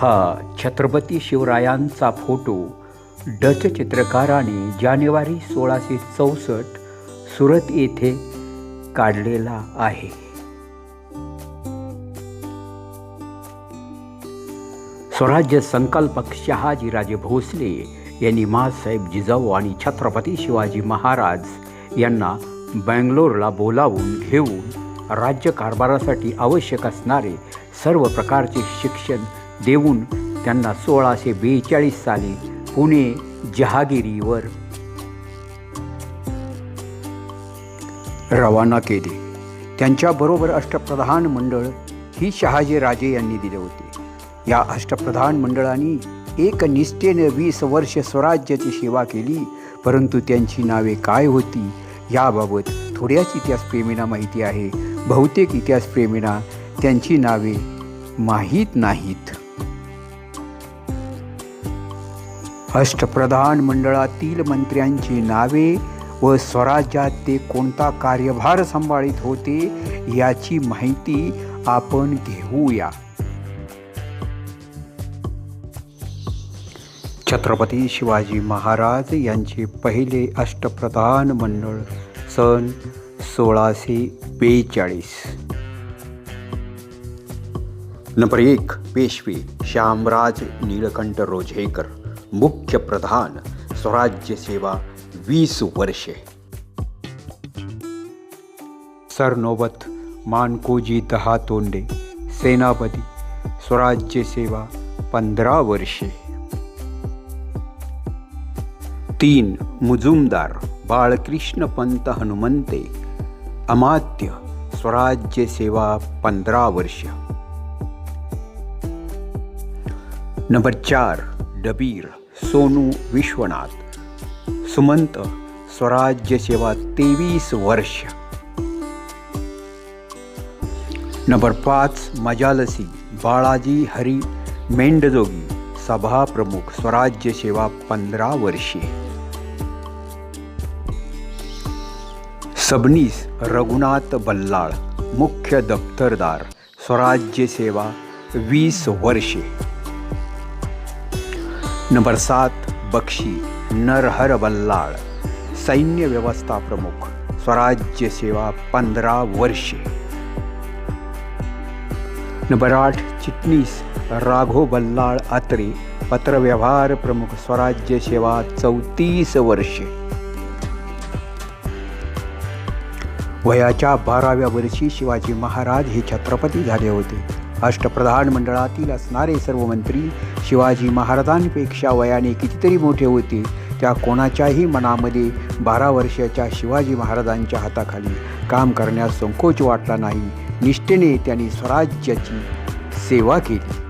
हा छत्रपती शिवरायांचा photo Dutch चित्रकाराने जानेवारी सोळाशे चौसष्ट सुरत येथे काढलेला आहे. स्वराज्य संकल्पक शहाजीराजे भोसले यांनी माँसाहेब जिजाऊ आणि छत्रपती शिवाजी महाराज यांना बँगलोरला बोलावून घेऊन राज्यकारभारासाठी आवश्यक असणारे सर्व प्रकारचे शिक्षण देऊन त्यांना सोळाशे बेचाळीस साली पुणे जहागिरीवर रवाना केले. त्यांच्याबरोबर अष्टप्रधान मंडळ ही शहाजीराजे यांनी दिले होते. या अष्टप्रधान मंडळांनी एक निष्ठेने वीस वर्ष स्वराज्याची सेवा केली परंतु त्यांची नावे काय होती याबाबत थोड्याच इतिहासप्रेमींना माहिती आहे. बहुतेक इतिहासप्रेमींना त्यांची नावे माहीत नाहीत. अष्टप्रधान मंडळातील मंत्र्यांची नावे व स्वराज्यात ते कोणता कार्यभार सांभाळीत होते याची माहिती आपण घेऊया. छत्रपती शिवाजी महाराज यांचे पहिले अष्टप्रधान मंडळ सन सोळाशे बेचाळीस. नंबर एक पेशवे श्यामराज नीलकंठ रोझेकर. मुख्य प्रधान, स्वराज्य सेवा वीस वर्षे। सरनोबत मानकोजी दहा तोंडे सेनापती, स्वराज्य सेवा पंधरा वर्षे। तीन मुजुमदार बाळकृष्ण पंत हनुमंते, अमात्य स्वराज्य सेवा पंधरा वर्ष। नंबर चार डबीर, सोनू विश्वनाथ, सुमंत, स्वराज्य सेवा तेवीस वर्ष। नंबर पाच, मजालसी बाळाजी हरी, मेंढजोगी सभाप्रमुख स्वराज्य सेवा पंधरा वर्षे। सबनीस, रघुनाथ बल्लाळ, मुख्य दफ्तरदार, स्वराज्य सेवा वीस वर्षे। नंबर सात बक्षी नरहर बल्लाळ सैन्य व्यवस्था प्रमुख स्वराज्य सेवा पंधरा वर्षे. नंबर आठ चिटणीस राघो बल्लाळ अत्रे पत्रव्यवहार प्रमुख स्वराज्य सेवा चौतीस वर्षे. वयाच्या बाराव्या वर्षी शिवाजी महाराज हे छत्रपती झाले होते. अष्टप्रधान मंडळातील असणारे सर्व मंत्री शिवाजी महाराजांपेक्षा वयाने कितीतरी मोठे होते त्या कोणाच्याही मनामध्ये बारा वर्षाच्या शिवाजी महाराजांच्या हाताखाली काम करण्यास संकोच वाटला नाही. निष्ठेने त्यांनी स्वराज्याची सेवा केली.